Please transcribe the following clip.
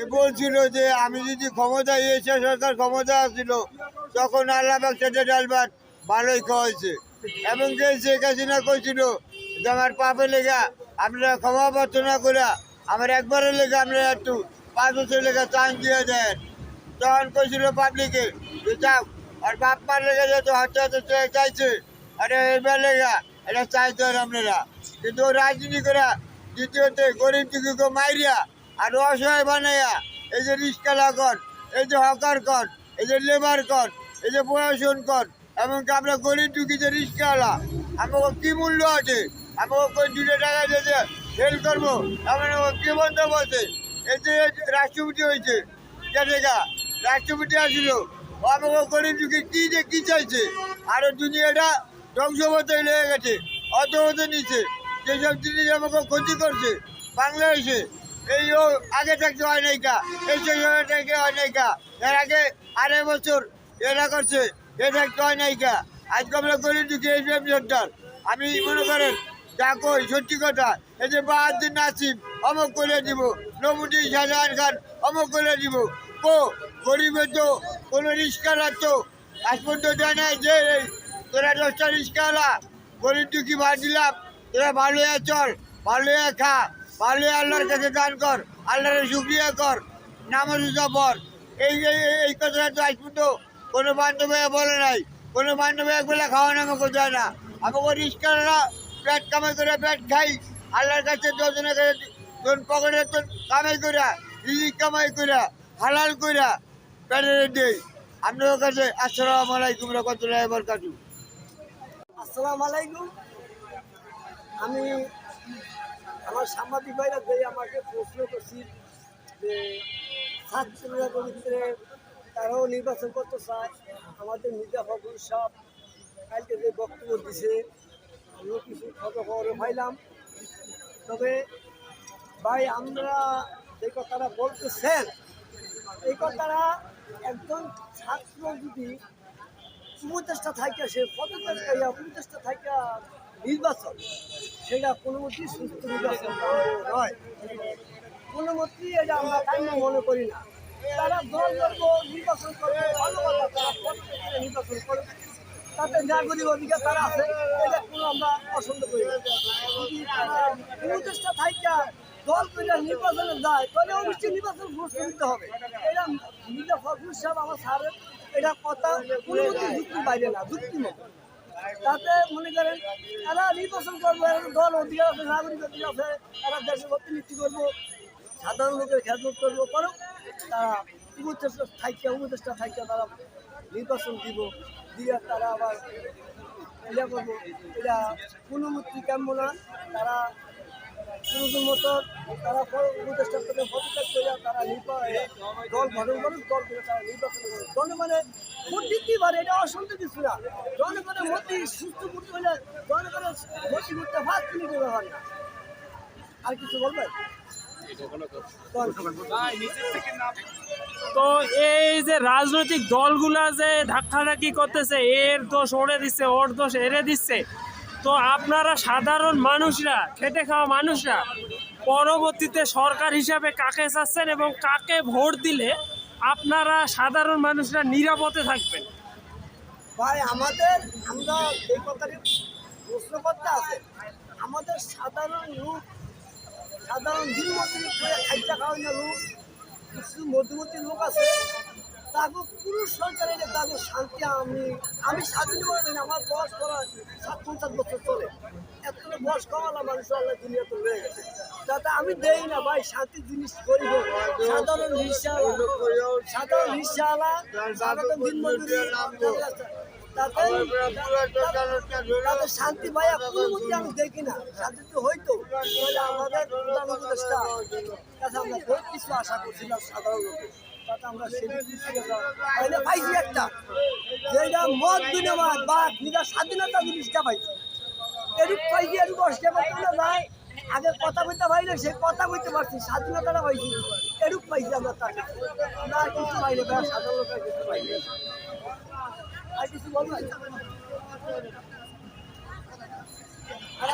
এ বলছিল যে আমি যদি ক্ষমতায় এসে সরকার ক্ষমতা আসছিল, তখন আল্লাহ বাচ্চাদের ডালবাট ভালোই খাওয়াইছে। এবং যে শেখ হাসিনা কইছিল, যে আমার পাপে লেগা আপনারা ক্ষমা প্রার্থনা করে আমার একবারের লেখা আপনারা একটু পাঁচ বছর লেখা চান্স দিয়ে দেন। তখন কইছিল পাবলিকে, যে যাও আর বাপ মার লেগে যেত হাতে হাতে চাইছে, আরে এবার লেগা, এটা চাইতে আপনারা। কিন্তু রাজনীতি করা দ্বিতীয়তে গরিব টুকুকে মাইরিয়া আর অসহায় বানাইয়া এই যে রিক্সালা কর এই যে হকার কর, এই যে লেবার কর, এই যে প্রশাসন কর, এমনকি আমরা গরিব টুকি যে রিক্সাওয়ালা, আমাকে কি মূল্য আছে? আমাকে দুটো টাকা দিয়ে ফেল করব? এমন কি বন্ধ বলছে এই যে রাষ্ট্রপতি হয়েছে জায়গা রাষ্ট্রপতি আসছিল ও আমাকে গরিব টুকি কি যে কি চাইছে? আর দুনিয়াটা ধ্বংস হতে লেগে গেছে অত হতে নিচ্ছে যেসব জিনিস আমাকে ক্ষতি করছে, বাংলাদেশে এই আগে থাকতে হয় নাই কা। এই থেকে হয় নাই কা। এর আগে আড়াই বছর এরা করছে, এ থাকতে হয় নাই কা। আজকে আমরা গরিব দুঃখী এই সরকার আমি মনে করেন, যা কই, সত্যি কথা, এই যে বাহাদুর নাসিম, অমক করে দিব নবুদ্দিন শাহজাহান খান, অমক করে দিব। কো, গরিবের তো কোনো রিক্সা তো আজ পর্যন্ত নাই, যে তোরা দশটা রিস্কাওয়ালা, গরিব দুঃখী ভাত দিলাম, তোরা ভালো হয়ে চল ভালো হয়ে খা। হয়ে আল্লাহর কাছে দান কর আল্লাহরের শুক্রিয়া কর, নামাজ পর এই এই কথাটা তো আজ পর্যন্ত কোনো বান্ধবী বলে নাই। কোনো বান্ধবী একবেলা খাওয়া আমাকে যায় না। আমাকে রিস্কাররা পেট কামাই করে পেট খাই। আল্লাহর কাছে দশজনের কাছে তোর পকেটে তোর কামাই করে রিজিক কামাই করে, হালাল করে পেটের দেই। আপনার কাছে আসসালামু আলাইকুম রহমতুল্লাহ বরকাতু আসসালামু আলাইকুম। আমি আমার সাংবাদিক ভাইরা যে আমাকে প্রশ্ন করছি যে, ছাত্ররা পবিত্রে তারাও নির্বাচন করতে চায়, আমাদের মির্জা ফখরুল সাহেব কালকে যে বক্তব্য দিছে, আমিও কিছু খবর খবরে পাইলাম। তবে ভাই, আমরা যে কথাটা বলতেছেন, এই কথাটা একজন ছাত্র যদি উপদেষ্টা থাকে সে পদত্যাগ উপদেষ্টা থাকে নির্বাচন। সেটা কোনো মতেই সুস্থ নির্বাচন নয়। কোনো এটা আমরা কাম্য মনে করি না। তারা দল নির্বাচন করবে নির্বাচন করবে। তাতে নাগরিক অধিকার তারা আছে, এটা কোনো আমরা পছন্দ করি উপদেষ্টা থাকে দল করে নির্বাচনে যায়, তাহলে অবশ্যই নির্বাচন ঘোষণা দিতে হবে। এটা মির্জা ফখরুল সাহেব আমার স্যারের এটা কথা, কোনো যুক্তির বাইরে না যুক্তিমত তাতে মনে করেন, এরা নির্বাচন করব দল অধিকার আছে, নাগরিক অধিকার আছে, এরা দেশের প্রতিনিধি করব, সাধারণ লোকের খেদমত করব করো তারা উপদেষ্টা থাইকা উপদেষ্টা থাইকা তারা নির্বাচন দিব, দিয়ে তারা আবার ইয়া করব, এটা কোনো কাম্য না, তারা তারা উপদেষ্টা করে পদত্যাগ করে তারা দল গঠন করুক, দল করে তারা নির্বাচন করুক। জনগণের তো এই যে রাজনৈতিক দলগুলা যে ধাক্কাধাক্কি করতেছে, এর দোষ ওরে দিচ্ছে, ওর দোষ এরে দিচ্ছে। তো আপনারা সাধারণ মানুষরা, খেটে খাওয়া মানুষরা, পরবর্তীতে সরকার হিসাবে কাকে চাচ্ছেন এবং কাকে ভোট দিলে আপনারা সাধারণ মানুষরা নিরাপদে থাকবেন। ভাই, আমাদের, আমরা যে কথাটি প্রশ্ন করতে আছে আমাদের সাধারণ লোক, সাধারণ দিন মজুরি করে খাইটা খাওয়ানো লোক, কিছু মধ্যবর্তী লোক আছে। তাকে পুরুষ সরকারের তাকে শান্তি, আমি আমি স্বাধীন করে আমার বয়স করা সাত পঞ্চাশ বছর চলে। এত বয়স কমালা মানুষ আল্লাহ দুনিয়াতে রয়ে গেছে। তাতে আমি দেই না, ভাই শান্তি জিনিস করিব সাধারণ রিক্সাওয়ালা সাধারণ রিক্সাওয়ালা সাধারণ দিন মজুরি তাতে শান্তি ভাইয়া কোনো মধ্যে আমি দেখি না শান্তি তো হইতো। আমাদের প্রধান উপদেষ্টা কিছু আশা করছিলাম সাধারণ লোকের। তাতে আমরা সেদিন পাইছি একটা? যেটা মত বিনিময় বা নিজের স্বাধীনতা জিনিসটা পাইছি এরূপ পাইছি এরূপ অস্টে পাইতে ভাই আগে কথা বলতে পারি সে কথা বলতে পারছি। স্বাধীনতাটা পাইছি এরূপ পাইছি আমরা তাকে। আমরা আর কিছু পাইনি ভাই সাধারণ লোকের কিছু পাইনি আর কিছু বলবেন আর